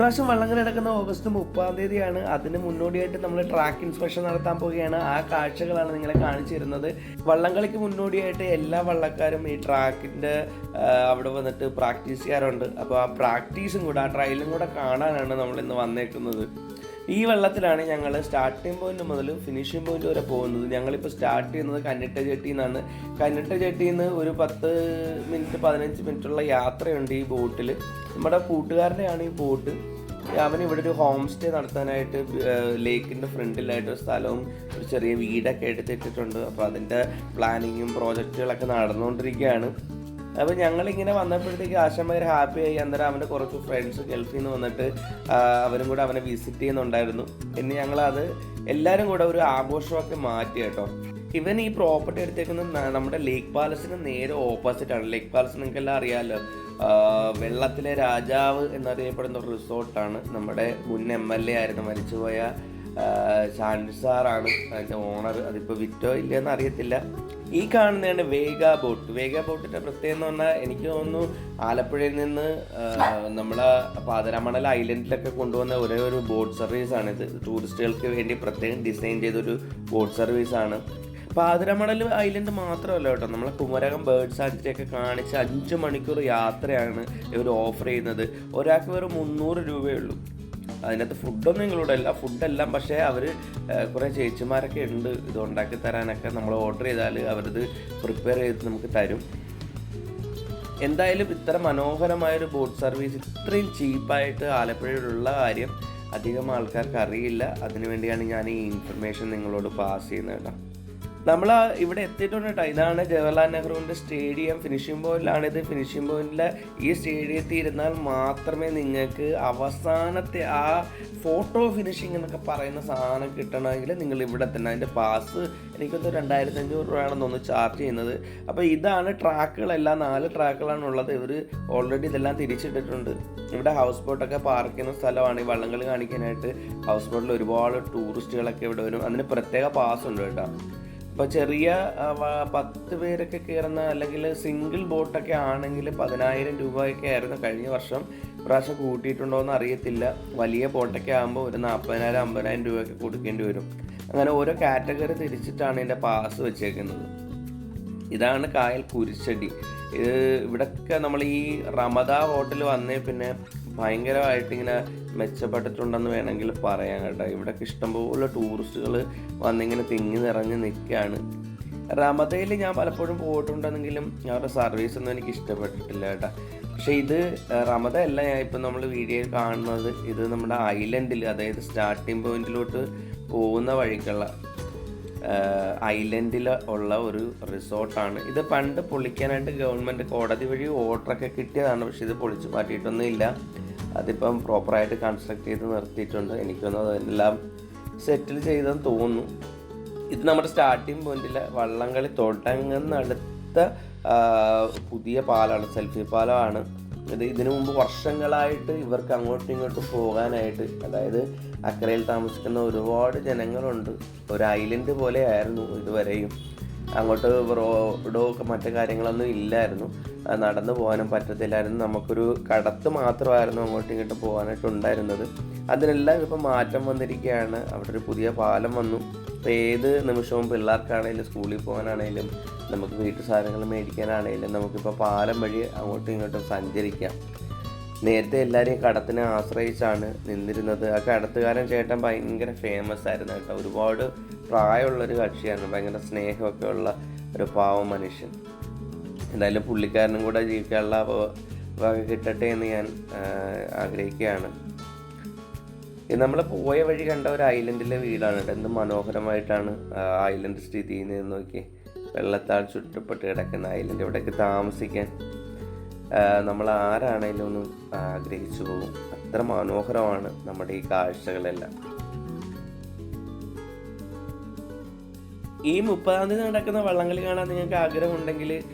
ഇപ്രാവശ്യം വള്ളംകളി നടക്കുന്ന ഓഗസ്റ്റ് മുപ്പതാം തീയതിയാണ്. അതിന് മുന്നോടിയായിട്ട് നമ്മൾ ട്രാക്ക് ഇൻസ്പെക്ഷൻ നടത്താൻ പോവുകയാണ്. ആ കാഴ്ചകളാണ് നിങ്ങളെ കാണിച്ചു തരുന്നത്. വള്ളംകളിക്ക് മുന്നോടിയായിട്ട് എല്ലാ വള്ളക്കാരും ഈ ട്രാക്കിന്റെ അവിടെ വന്നിട്ട് പ്രാക്ടീസ് ചെയ്യാറുണ്ട്. അപ്പോൾ ആ പ്രാക്ടീസും കൂടെ ആ ട്രയലും കൂടെ കാണാനാണ് നമ്മൾ ഇന്ന് വന്നേക്കുന്നത്. ഈ വെള്ളത്തിലാണ് ഞങ്ങൾ സ്റ്റാർട്ടിംഗ് പോയിന്റ് മുതൽ ഫിനിഷിംഗ് പോയിന്റ് വരെ പോകുന്നത്. ഞങ്ങളിപ്പോൾ സ്റ്റാർട്ട് ചെയ്യുന്നത് കന്നിട്ട ജെട്ടിയിൽ നിന്നാണ് കന്നിട്ട ജെട്ടിയിൽ നിന്ന് ഒരു പത്ത് മിനിറ്റ് പതിനഞ്ച് മിനിറ്റുള്ള യാത്രയുണ്ട് ഈ ബോട്ടിൽ നമ്മുടെ കൂട്ടുകാരന്റെയാണ് ഈ ബോട്ട്. അവൻ ഇവിടെ ഒരു ഹോം സ്റ്റേ നടത്താനായിട്ട് ലേക്കിന്റെ ഫ്രണ്ടിലായിട്ട് ഒരു സ്ഥലവും ഒരു ചെറിയ വീടൊക്കെ എടുത്തിട്ടിട്ടുണ്ട്. അപ്പോൾ അതിന്റെ പ്ലാനിങ്ങും പ്രോജക്റ്റുകളൊക്കെ നടന്നുകൊണ്ടിരിക്കുകയാണ്. അപ്പോൾ ഞങ്ങളിങ്ങനെ വന്നപ്പോഴത്തേക്ക് ആശാമകർ ഹാപ്പി ആയി. അന്നേരം അവന്റെ കുറച്ച് ഫ്രണ്ട്സ് ഗൾഫിൽ നിന്ന് വന്നിട്ട് അവരും കൂടെ അവനെ വിസിറ്റ് ചെയ്യുന്നുണ്ടായിരുന്നു. പിന്നെ ഞങ്ങളത് എല്ലാവരും കൂടെ ഒരു ആഘോഷമൊക്കെ മാറ്റി കേട്ടോ. ഇവൻ ഈ പ്രോപ്പർട്ടി എടുത്തേക്കുന്നത് നമ്മുടെ ലേക്ക് പാലസിന് നേരെ ഓപ്പോസിറ്റ് ആണ്. ലേക്ക് പാലസ് നിങ്ങൾക്ക് എല്ലാം അറിയാമല്ലോ വെള്ളത്തിലെ രാജാവ് എന്നറിയപ്പെടുന്ന ഒരു റിസോർട്ടാണ് നമ്മുടെ മുൻ എം എൽ എ ആയിരുന്നു. മരിച്ചുപോയ ഷാൻസാറാണ് അതിന്റെ ഓണർ അതിപ്പോൾ വിറ്റോ ഇല്ലയെന്ന് അറിയത്തില്ല. ഈ കാണുന്നതാണ് വേഗ ബോട്ട്. വേഗ ബോട്ടിന്റെ പ്രത്യേകത എന്ന് പറഞ്ഞാൽ എനിക്ക് തോന്നുന്നു ആലപ്പുഴയിൽ നിന്ന് നമ്മളെ പാതരാമണൽ ഐലൻഡിലൊക്കെ കൊണ്ടുവന്ന ഒരേ ഒരു ബോട്ട് സർവീസ് ആണ് ഇത്. ടൂറിസ്റ്റുകൾക്ക് വേണ്ടി പ്രത്യേകം ഡിസൈൻ ചെയ്തൊരു ബോട്ട് സർവീസ് ആണ്. പാതിരമണൽ ഐലൻഡ് മാത്രമല്ല കേട്ടോ. നമ്മളെ കുമരകം ബേർഡ് ഒക്കെ കാണിച്ച് അഞ്ച് മണിക്കൂർ യാത്രയാണ് ഇവർ ഓഫർ ചെയ്യുന്നത്. ഒരാൾക്ക് വെറും മുന്നൂറ് രൂപയേ ഉള്ളൂ. അതിനകത്ത് ഫുഡൊന്നും ഇൻക്ലൂഡ് അല്ല ഫുഡെല്ലാം പക്ഷേ അവർ കുറേ ചേച്ചിമാരൊക്കെ ഉണ്ട് ഇത് ഉണ്ടാക്കി തരാനൊക്കെ നമ്മൾ ഓർഡർ ചെയ്താൽ അവരത് പ്രിപ്പയർ ചെയ്ത് നമുക്ക് തരും. എന്തായാലും ഇത്ര മനോഹരമായൊരു ബോട്ട് സർവീസ് ഇത്രയും ചീപ്പായിട്ട് ആലപ്പുഴയിലുള്ള കാര്യം അധികം ആൾക്കാർക്ക് അറിയില്ല. അതിനുവേണ്ടിയാണ് ഞാൻ ഈ ഇൻഫർമേഷൻ നിങ്ങളോട് പാസ് ചെയ്യുന്നത് കേട്ടോ. നമ്മൾ ഇവിടെ എത്തിയിട്ടുണ്ട് കേട്ടോ ഇതാണ് ജവഹർലാൽ നെഹ്റുവിന്റെ സ്റ്റേഡിയം. ഫിനിഷിംഗ് പോയിന്റിലാണ് ഇത്. ഫിനിഷിംഗ് പോയിന്റിൽ ഈ സ്റ്റേഡിയത്തിൽ ഇരുന്നാൽ മാത്രമേ നിങ്ങൾക്ക് അവസാനത്തെ ആ ഫോട്ടോ ഫിനിഷിംഗ് എന്നൊക്കെ പറയുന്ന സാധനം കിട്ടണമെങ്കിൽ നിങ്ങൾ ഇവിടെ തന്നെ. അതിന്റെ പാസ് എനിക്കൊന്ന് രണ്ടായിരത്തി അഞ്ഞൂറ് രൂപയാണെന്ന് തോന്നുന്നു ചാർജ് ചെയ്യുന്നത്. അപ്പോൾ ഇതാണ് ട്രാക്കുകളെല്ലാം. നാല് ട്രാക്കുകളാണ് ഉള്ളത്. ഇവർ ഓൾറെഡി ഇതെല്ലാം തിരിച്ചിട്ടിട്ടുണ്ട്. ഇവിടെ ഹൗസ് ബോട്ടൊക്കെ പാർക്ക് ചെയ്യുന്ന സ്ഥലമാണ്. ഈ വള്ളംകളി കാണിക്കാനായിട്ട് ഹൗസ് ബോട്ടിൽ ഒരുപാട് ടൂറിസ്റ്റുകളൊക്കെ ഇവിടെ വരും. അതിന് പ്രത്യേക പാസ് ഉണ്ട് കേട്ടോ. ഇപ്പോൾ ചെറിയ പത്ത് പേരൊക്കെ കയറുന്ന അല്ലെങ്കിൽ സിംഗിൾ ബോട്ടൊക്കെ ആണെങ്കിൽ പതിനായിരം രൂപയൊക്കെ ആയിരുന്നു കഴിഞ്ഞ വർഷം. പ്രാവശ്യം കൂട്ടിയിട്ടുണ്ടോ എന്ന് അറിയത്തില്ല. വലിയ ബോട്ടൊക്കെ ആകുമ്പോൾ ഒരു നാൽപ്പതിനായിരം അമ്പതിനായിരം രൂപയൊക്കെ കൊടുക്കേണ്ടി വരും. അങ്ങനെ ഓരോ കാറ്റഗറി തിരിച്ചിട്ടാണ് ഇതിന്റെ പാസ് വെച്ചേക്കുന്നത്. ഇതാണ് കായൽ കുരിശടി. ഇത് ഇവിടൊക്കെ നമ്മൾ ഈ റമദ ഹോട്ടൽ വന്നേ പിന്നെ ഭയങ്കരമായിട്ട് ഇങ്ങനെ മെച്ചപ്പെട്ടിട്ടുണ്ടെന്ന് വേണമെങ്കിൽ പറയാം കേട്ടോ. ഇവിടൊക്കെ ഇഷ്ടംപോലെ ടൂറിസ്റ്റുകൾ വന്നിങ്ങനെ തിങ്ങി നിറഞ്ഞ് നിൽക്കുകയാണ്. റമതയിൽ ഞാൻ പലപ്പോഴും പോയിട്ടുണ്ടെന്നെങ്കിലും അവരുടെ സർവീസ് ഒന്നും എനിക്ക് ഇഷ്ടപ്പെട്ടിട്ടില്ല കേട്ടോ. പക്ഷേ ഇത് റമത അല്ല ഞാൻ ഇപ്പം നമ്മൾ വീഡിയോയിൽ കാണുന്നത്. ഇത് നമ്മുടെ ഐലൻഡിൽ അതായത് സ്റ്റാർട്ടിംഗ് പോയിന്റിലോട്ട് പോകുന്ന വഴിക്കുള്ള ഐലൻഡിൽ ഉള്ള ഒരു റിസോർട്ടാണ് ഇത് പണ്ട് പൊളിക്കാനായിട്ട് ഗവൺമെന്റ് കോടതി വഴി ഓർഡറൊക്കെ കിട്ടിയതാണ്. പക്ഷേ ഇത് പൊളിച്ച് മാറ്റിയിട്ടൊന്നും ഇല്ല അതിപ്പം പ്രോപ്പറായിട്ട് കൺസ്ട്രക്ട് ചെയ്ത് നിർത്തിയിട്ടുണ്ട്. എനിക്കൊന്നും അതെല്ലാം സെറ്റിൽ ചെയ്തെന്ന് തോന്നുന്നു. ഇത് നമ്മുടെ സ്റ്റാർട്ടിങ് പോയിന്റിൽ വള്ളംകളി തുടങ്ങുന്നടുത്ത പുതിയ പാലമാണ് സെൽഫി പാലമാണ് ഇത് ഇതിനു മുമ്പ് വർഷങ്ങളായിട്ട് ഇവർക്ക് അങ്ങോട്ടും ഇങ്ങോട്ടും പോകാനായിട്ട് അതായത് അക്കരയിൽ താമസിക്കുന്ന ഒരുപാട് ജനങ്ങളുണ്ട്. ഒരു ഐലൻഡ് പോലെ ആയിരുന്നു ഇതുവരെയും. അങ്ങോട്ട് റോഡോ മറ്റു കാര്യങ്ങളൊന്നും ഇല്ലായിരുന്നു. നടന്നു പോകാനും പറ്റത്തില്ലായിരുന്നു. നമുക്കൊരു കടത്ത് മാത്രമായിരുന്നു അങ്ങോട്ടും ഇങ്ങോട്ടും പോകാനായിട്ട് ഉണ്ടായിരുന്നത്. അതിനെല്ലാം ഇപ്പം മാറ്റം വന്നിരിക്കുകയാണ്. അവിടെ ഒരു പുതിയ പാലം വന്നു. ഇപ്പം ഏത് നിമിഷവും പിള്ളേർക്കാണെങ്കിലും സ്കൂളിൽ പോകാനാണെങ്കിലും നമുക്ക് വീട്ടു സാധനങ്ങൾ മേടിക്കാനാണെങ്കിലും നമുക്കിപ്പോൾ പാലം വഴി അങ്ങോട്ടും ഇങ്ങോട്ടും സഞ്ചരിക്കാം. നേരത്തെ എല്ലാവരെയും കടത്തിനെ ആശ്രയിച്ചാണ് നിന്നിരുന്നത്. ആ കടത്തുകാരൻ ചേട്ടൻ ഭയങ്കര ഫേമസ് ആയിരുന്നു കേട്ടോ. ഒരുപാട് പ്രായമുള്ളൊരു കക്ഷിയാണ് ഭയങ്കര സ്നേഹമൊക്കെ ഉള്ള ഒരു പാവം മനുഷ്യൻ. എന്തായാലും പുള്ളിക്കാരനും കൂടെ ജീവിക്കാനുള്ള വക കിട്ടട്ടെ എന്ന് ഞാൻ ആഗ്രഹിക്കുകയാണ്. നമ്മൾ പോയ വഴി കണ്ട ഒരു ഐലൻഡിലെ വീടാണ് കേട്ടോ. എന്ത് മനോഹരമായിട്ടാണ് ഐലൻഡ് സ്ഥിതി ചെയ്യുന്നതെന്ന് നോക്കി വെള്ളത്താൽ ചുറ്റപ്പെട്ട് കിടക്കുന്ന ഐലൻഡ്. ഇവിടേക്ക് താമസിക്കാൻ നമ്മൾ ആരാണേലും ഒന്ന് ആഗ്രഹിച്ചു പോകും. അത്ര മനോഹരമാണ് നമ്മുടെ ഈ കാഴ്ചകളെല്ലാം. ഈ മുപ്പതാം തീയതി നടക്കുന്ന വള്ളംകളി കാണാൻ നിങ്ങൾക്ക് ആഗ്രഹമുണ്ടെങ്കിൽ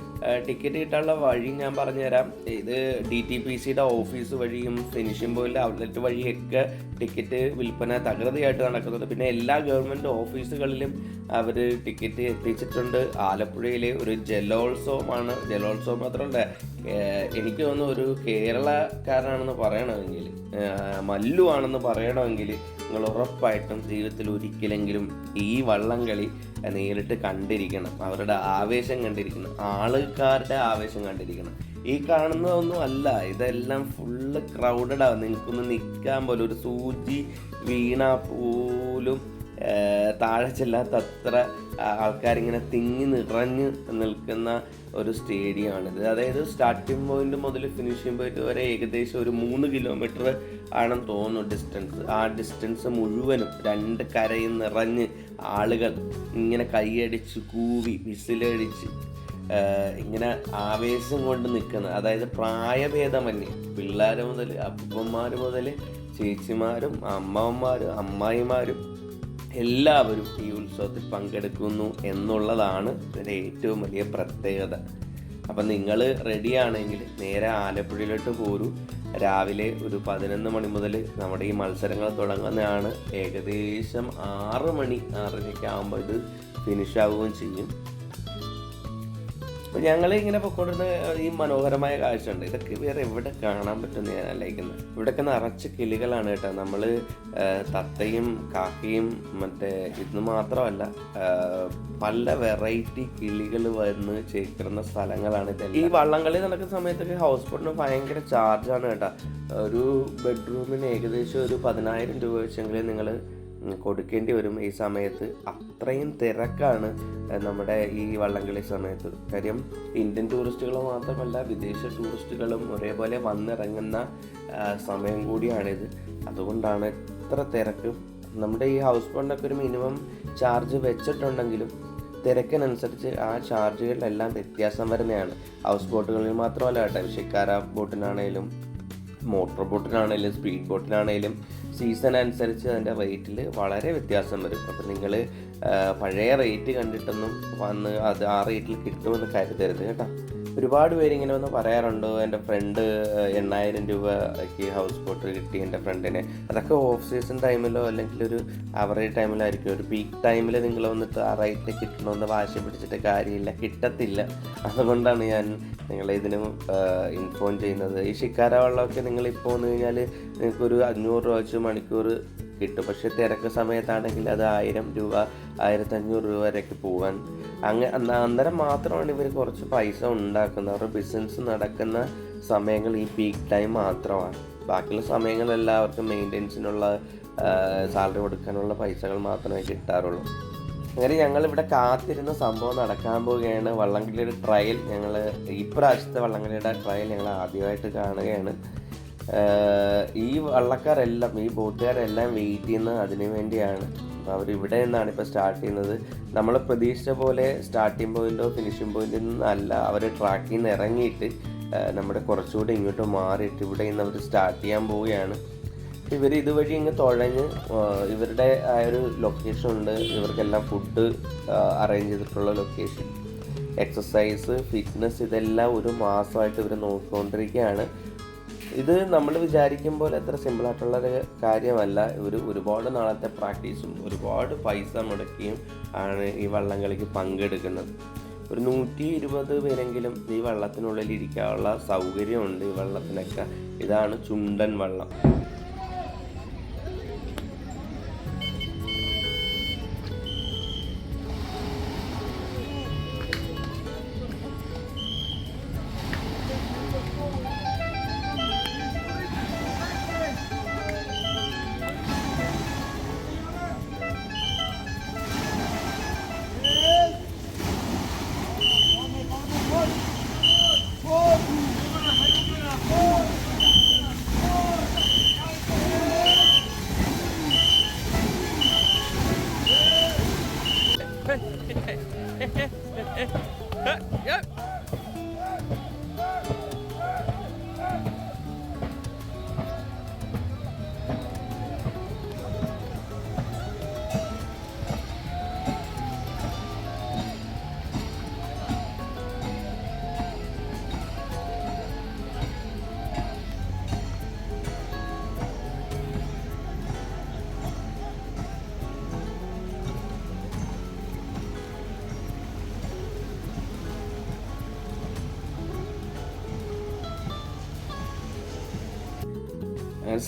ടിക്കറ്റ് കിട്ടാനുള്ള വഴി ഞാൻ പറഞ്ഞുതരാം. ഇത് ഡി ടി പി സിയുടെ ഓഫീസ് വഴിയും ഫിനിഷിംഗ് പോയിന്റ് ഔട്ട്ലെറ്റ് വഴിയൊക്കെ ടിക്കറ്റ് വിൽപ്പന തകൃതിയായിട്ട് നടക്കുന്നുണ്ട്. പിന്നെ എല്ലാ ഗവൺമെന്റ് ഓഫീസുകളിലും അവർ ടിക്കറ്റ് എത്തിച്ചിട്ടുണ്ട്. ആലപ്പുഴയിലെ ഒരു ജലോത്സവമാണ്. ജലോത്സവം മാത്രമല്ല എനിക്ക് തോന്നുന്നു ഒരു കേരളക്കാരനാണെന്ന് പറയണമെങ്കിൽ മല്ലു ആണെന്ന് പറയണമെങ്കിൽ നിങ്ങൾ ഉറപ്പായിട്ടും ജീവിതത്തിൽ ഒരിക്കലെങ്കിലും ഈ വള്ളംകളി നേരിട്ട് കണ്ടിരിക്കണം. അവരുടെ ആവേശം കണ്ടിരിക്കണം. ആൾക്കാരുടെ ആവേശം കണ്ടിരിക്കണം. ഈ കാണുന്നതൊന്നും അല്ല. ഇതെല്ലാം ഫുള്ള് ക്രൗഡഡ് ആവും നിങ്ങൾക്കൊന്ന് നിൽക്കാൻ പോലും ഒരു സൂചി വീണ പോലും താഴെ ചെല്ലാത്ത അത്ര ആൾക്കാരിങ്ങനെ തിങ്ങി നിറഞ്ഞ് നിൽക്കുന്ന ഒരു സ്റ്റേഡിയമാണിത്. അതായത് സ്റ്റാർട്ടിങ് പോയിന്റ് മുതൽ ഫിനിഷിങ് പോയിന്റ് വരെ ഏകദേശം ഒരു മൂന്ന് കിലോമീറ്റർ ആണെന്ന് തോന്നുന്നു ഡിസ്റ്റൻസ് ആ ഡിസ്റ്റൻസ് മുഴുവനും രണ്ട് കരയിൽ നിറഞ്ഞ് ആളുകൾ ഇങ്ങനെ കൈയടിച്ച് കൂവി വിസിലടിച്ച് ഇങ്ങനെ ആവേശം കൊണ്ട് നിൽക്കുന്ന അതായത് പ്രായഭേദമന്യേ പിള്ളേർ മുതൽ അപ്പന്മാർ മുതൽ ചേച്ചിമാരും അമ്മമാരും അമ്മായിമാരും എല്ലാവരും ഈ ഉത്സവത്തിൽ പങ്കെടുക്കുന്നു എന്നുള്ളതാണ് ഇതിന്റെ ഏറ്റവും വലിയ പ്രത്യേകത. അപ്പം നിങ്ങൾ റെഡിയാണെങ്കിൽ നേരെ ആലപ്പുഴയിലോട്ട് പോരൂ. രാവിലെ ഒരു പതിനൊന്ന് മണി മുതൽ നമ്മുടെ ഈ മത്സരങ്ങൾ തുടങ്ങുന്നതാണ്. ഏകദേശം ആറ് മണി ആറരയ്ക്ക് ആകുമ്പോൾ ഇത് ഫിനിഷ് ആവുകയും ചെയ്യും. അപ്പോൾ ഞങ്ങൾ ഇങ്ങനെ പൊക്കോണ്ടിരുന്ന ഈ മനോഹരമായ കാഴ്ച ഉണ്ട് ഇതൊക്കെ വേറെ എവിടെ കാണാൻ പറ്റുമെന്ന് ഞാൻ ആലോചിക്കുന്നത്. ഇവിടെയൊക്കെ നിറച്ച് കിളികളാണ് കേട്ടോ. നമ്മൾ തത്തയും കാക്കയും മറ്റേ ഇത് മാത്രമല്ല പല വെറൈറ്റി കിളികൾ വന്ന് ചേർക്കുന്ന സ്ഥലങ്ങളാണ് ഇത് ഈ വള്ളംകളി നടക്കുന്ന സമയത്തൊക്കെ ഹൗസ് ബോട്ടിന് ഭയങ്കര ചാർജാണ് കേട്ടോ. ഒരു ബെഡ്റൂമിന് ഏകദേശം ഒരു പതിനായിരം രൂപ വെച്ചെങ്കിൽ നിങ്ങൾ കൊടുക്കേണ്ടി വരും ഈ സമയത്ത്. അത്രയും തിരക്കാണ് നമ്മുടെ ഈ വള്ളംകളി സമയത്ത്. കാര്യം ഇന്ത്യൻ ടൂറിസ്റ്റുകൾ മാത്രമല്ല വിദേശ ടൂറിസ്റ്റുകളും ഒരേപോലെ വന്നിറങ്ങുന്ന സമയം കൂടിയാണിത്. അതുകൊണ്ടാണ് ഇത്ര തിരക്ക്. നമ്മുടെ ഈ ഹൗസ് ബോണ്ടിനൊക്കെ ഒരു മിനിമം ചാർജ് വെച്ചിട്ടുണ്ടെങ്കിലും തിരക്കിനനുസരിച്ച് ആ ചാർജുകളിലെല്ലാം വ്യത്യാസം വരുന്നതാണ്. ഹൗസ് ബോട്ടുകളിൽ മാത്രമല്ല കേട്ടോ ഷിക്കാര ബോട്ടിനാണേലും മോട്ടോർ ബോട്ടിനാണേലും സ്പീഡ് ബോട്ടിനാണേലും സീസൺ അനുസരിച്ച് അതിന്റെ റേറ്റിൽ വളരെ വ്യത്യാസം വരും. അപ്പം നിങ്ങൾ പഴയ റേറ്റ് കണ്ടിട്ടൊന്നും വന്ന് അത് ആ റേറ്റിൽ കിട്ടുമെന്ന് കരുതരുത് കേട്ടോ. ഒരുപാട് പേര് ഇങ്ങനെ വന്ന് പറയാറുണ്ട് എന്റെ ഫ്രണ്ട് എണ്ണായിരം രൂപയ്ക്ക് ഹൗസ് ബോട്ട് കിട്ടി എന്റെ ഫ്രണ്ടിനെ അതൊക്കെ ഓഫ് സീസൺ ടൈമിലോ അല്ലെങ്കിൽ ഒരു അവറേജ് ടൈമിലായിരിക്കും ഒരു പീക്ക് ടൈമിൽ നിങ്ങൾ വന്നിട്ട് ആ റേറ്റ് കിട്ടണമെന്ന് വാശി പിടിച്ചിട്ട് കാര്യമില്ല കിട്ടത്തില്ല. അതുകൊണ്ടാണ് ഞാൻ നിങ്ങളെ ഇതിന് ഇൻഫോം ചെയ്യുന്നത്. ഈ ഷിക്കാര വെള്ളമൊക്കെ നിങ്ങൾ ഇപ്പോൾ വന്നു കഴിഞ്ഞാൽ നിങ്ങൾക്കൊരു അഞ്ഞൂറ് രൂപ വെച്ച് മണിക്കൂർ കിട്ടും. പക്ഷേ തിരക്ക് സമയത്താണെങ്കിൽ അത് ആയിരം രൂപ ആയിരത്തഞ്ഞൂറ് രൂപ വരെയൊക്കെ പോകാൻ. അങ്ങനെ അന്ന- അന്നേരം മാത്രമാണ് ഇവർ കുറച്ച് പൈസ ഉണ്ടാക്കുന്നത്. അവരുടെ ബിസിനസ് നടക്കുന്ന സമയങ്ങൾ ഈ പീക്ക് ടൈം മാത്രമാണ്. ബാക്കിയുള്ള സമയങ്ങളെല്ലാം അവർക്ക് മെയിന്റെനൻസിനുള്ള സാലറി കൊടുക്കാനുള്ള പൈസകൾ മാത്രമേ കിട്ടാറുള്ളൂ. അങ്ങനെ ഞങ്ങൾ ഇവിടെ കാത്തിരുന്ന സംഭവം നടക്കാൻ പോവുകയാണ്. വള്ളംകളിയുടെ ട്രയൽ ഞങ്ങൾ ഇപ്രാവശ്യത്തെ പ്രാവശ്യത്തെ വള്ളംകളിയുടെ ട്രയൽ ഞങ്ങൾ ആദ്യമായിട്ട് കാണുകയാണ്. ഈ വള്ളക്കാരെല്ലാം ഈ ബോട്ടുകാരെല്ലാം വെയിറ്റ് ചെയ്യുന്നത് അതിനു വേണ്ടിയാണ്. അവർ ഇവിടെ നിന്നാണ് ഇപ്പോൾ സ്റ്റാർട്ട് ചെയ്യുന്നത്. നമ്മൾ പ്രതീക്ഷിച്ച പോലെ സ്റ്റാർട്ടിംഗ് പോയിന്റോ ഫിനിഷിംഗ് പോയിന്റിൽ നിന്നല്ല അവർ ട്രാക്കിൽ നിന്ന് ഇറങ്ങിയിട്ട് നമ്മുടെ കുറച്ചുകൂടി ഇങ്ങോട്ട് മാറിയിട്ട് ഇവിടെ നിന്ന് അവർ സ്റ്റാർട്ട് ചെയ്യാൻ പോവുകയാണ്. ഇവർ ഇതുവഴി ഇങ്ങ് തുഴഞ്ഞ് ഇവരുടെ ആ ഒരു ലൊക്കേഷൻ ഉണ്ട്. ഇവർക്കെല്ലാം ഫുഡ് അറേഞ്ച് ചെയ്തിട്ടുള്ള ലൊക്കേഷൻ എക്സസൈസ് ഫിറ്റ്നസ് ഇതെല്ലാം ഒരു മാസമായിട്ട് ഇവർ നോക്കിക്കൊണ്ടിരിക്കുകയാണ്. ഇത് നമ്മൾ വിചാരിക്കും പോലെ അത്ര സിമ്പിളായിട്ടുള്ള ഒരു കാര്യമല്ല. ഒരു ഒരുപാട് നാളത്തെ പ്രാക്ടീസും ഒരുപാട് പൈസ മുടക്കിയും ആണ് ഈ വള്ളംകളിക്ക് പങ്കെടുക്കുന്നത്. ഒരു നൂറ്റി ഇരുപത് പേരെങ്കിലും ഈ വള്ളത്തിനുള്ളിൽ ഇരിക്കാനുള്ള സൗകര്യമുണ്ട് ഈ വള്ളത്തിനൊക്കെ. ഇതാണ് ചുണ്ടൻ വള്ളം.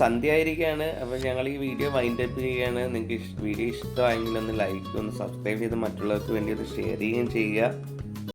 സന്ധ്യ ആയിരിക്കുകയാണ് അപ്പോൾ ഞങ്ങൾ ഈ വീഡിയോ വൈൻഡ് അപ്പ് ചെയ്യുകയാണ്. നിങ്ങൾക്ക് വീഡിയോ ഇഷ്ടമായെങ്കിൽ ഒന്ന് ലൈക്ക് ഒന്ന് സബ്സ്ക്രൈബ് ചെയ്ത് മറ്റുള്ളവർക്ക് വേണ്ടി ഒന്ന് ഷെയർ ചെയ്യുകയും ചെയ്യുക.